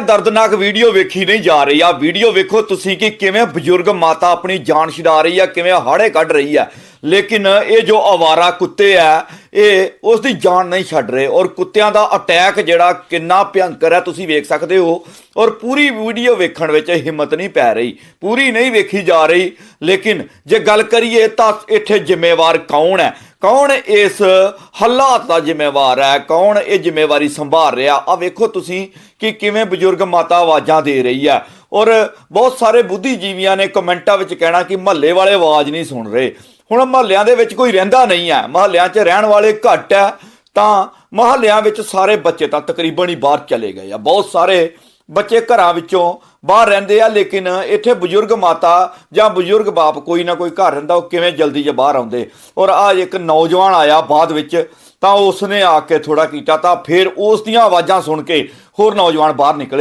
ਦਰਦਨਾਕ ਵੀਡੀਓ ਵੇਖੀ ਨਹੀਂ ਜਾ ਰਹੀ ਆ। ਵੀਡੀਓ ਵੇਖੋ ਤੁਸੀਂ ਕਿ ਕਿਵੇਂ ਬਜ਼ੁਰਗ ਮਾਤਾ ਆਪਣੀ ਜਾਨ ਛਡਾ ਰਹੀ ਆ, ਕਿਵੇਂ ਹਾੜੇ ਕੱਢ ਰਹੀ ਆ। ਲੇਕਿਨ ਇਹ ਜੋ ਆਵਾਰਾ ਕੁੱਤੇ ਆ, ਇਹ ਉਸ ਦੀ ਜਾਨ ਨਹੀਂ ਛੱਡ ਰਹੇ ਔਰ ਕੁੱਤਿਆਂ ਦਾ ਅਟੈਕ ਜਿਹੜਾ ਕਿੰਨਾ ਭਿਅੰਕਰ ਹੈ, ਤੁਸੀਂ ਵੇਖ ਸਕਦੇ ਹੋ ਔਰ ਪੂਰੀ ਵੀਡੀਓ ਵੇਖਣ ਵਿੱਚ ਹਿੰਮਤ ਨਹੀਂ ਪੈ ਰਹੀ, ਪੂਰੀ ਨਹੀਂ ਵੇਖੀ ਜਾ ਰਹੀ। ਲੇਕਿਨ ਜੇ ਗੱਲ ਕਰੀਏ ਤਾਂ ਇੱਥੇ ਜ਼ਿੰਮੇਵਾਰ ਕੌਣ ਹੈ? ਕੌਣ ਇਸ ਹਾਲਾਤ ਦਾ ਜ਼ਿੰਮੇਵਾਰ ਹੈ? ਕੌਣ ਇਹ ਜ਼ਿੰਮੇਵਾਰੀ ਸੰਭਾਲ ਰਿਹਾ? ਆ ਵੇਖੋ ਤੁਸੀਂ ਕਿ ਕਿਵੇਂ ਬਜ਼ੁਰਗ ਮਾਤਾ ਆਵਾਜ਼ਾਂ ਦੇ ਰਹੀ ਹੈ। ਔਰ ਬਹੁਤ ਸਾਰੇ ਬੁੱਧੀਜੀਵੀਆਂ ਨੇ ਕਮੈਂਟਾਂ ਵਿੱਚ ਕਹਿਣਾ ਕਿ ਮਹੱਲੇ ਵਾਲੇ ਆਵਾਜ਼ ਨਹੀਂ ਸੁਣ ਰਹੇ। ਹੁਣ ਮਹੱਲਿਆਂ ਦੇ ਵਿੱਚ ਕੋਈ ਰਹਿੰਦਾ ਨਹੀਂ ਹੈ। ਮਹੱਲਿਆਂ 'ਚ ਰਹਿਣ ਵਾਲੇ ਘੱਟ ਹੈ। ਤਾਂ ਮਹੱਲਿਆਂ ਵਿੱਚ ਸਾਰੇ ਬੱਚੇ ਤਾਂ ਤਕਰੀਬਨ ਹੀ ਬਾਹਰ ਚਲੇ ਗਏ ਆ। ਬਹੁਤ ਸਾਰੇ ਬੱਚੇ ਘਰਾਂ ਵਿੱਚੋਂ ਬਾਹਰ ਰਹਿੰਦੇ ਆ, ਲੇਕਿਨ ਇੱਥੇ ਬਜ਼ੁਰਗ ਮਾਤਾ ਜਾਂ ਬਜ਼ੁਰਗ ਬਾਪ ਕੋਈ ਨਾ ਕੋਈ ਘਰ ਰਹਿੰਦਾ, ਉਹ ਕਿਵੇਂ ਜਲਦੀ ਜੇ ਬਾਹਰ ਆਉਂਦੇ? ਔਰ ਆ ਇੱਕ ਨੌਜਵਾਨ ਆਇਆ ਬਾਅਦ ਵਿੱਚ, ਤਾਂ ਉਸਨੇ ਆ ਕੇ ਥੋੜਾ ਕੀਤਾ, ਤਾਂ ਫਿਰ ਉਸ ਦੀਆਂ ਆਵਾਜ਼ਾਂ ਸੁਣ ਕੇ ਹੋਰ ਨੌਜਵਾਨ ਬਾਹਰ ਨਿਕਲੇ।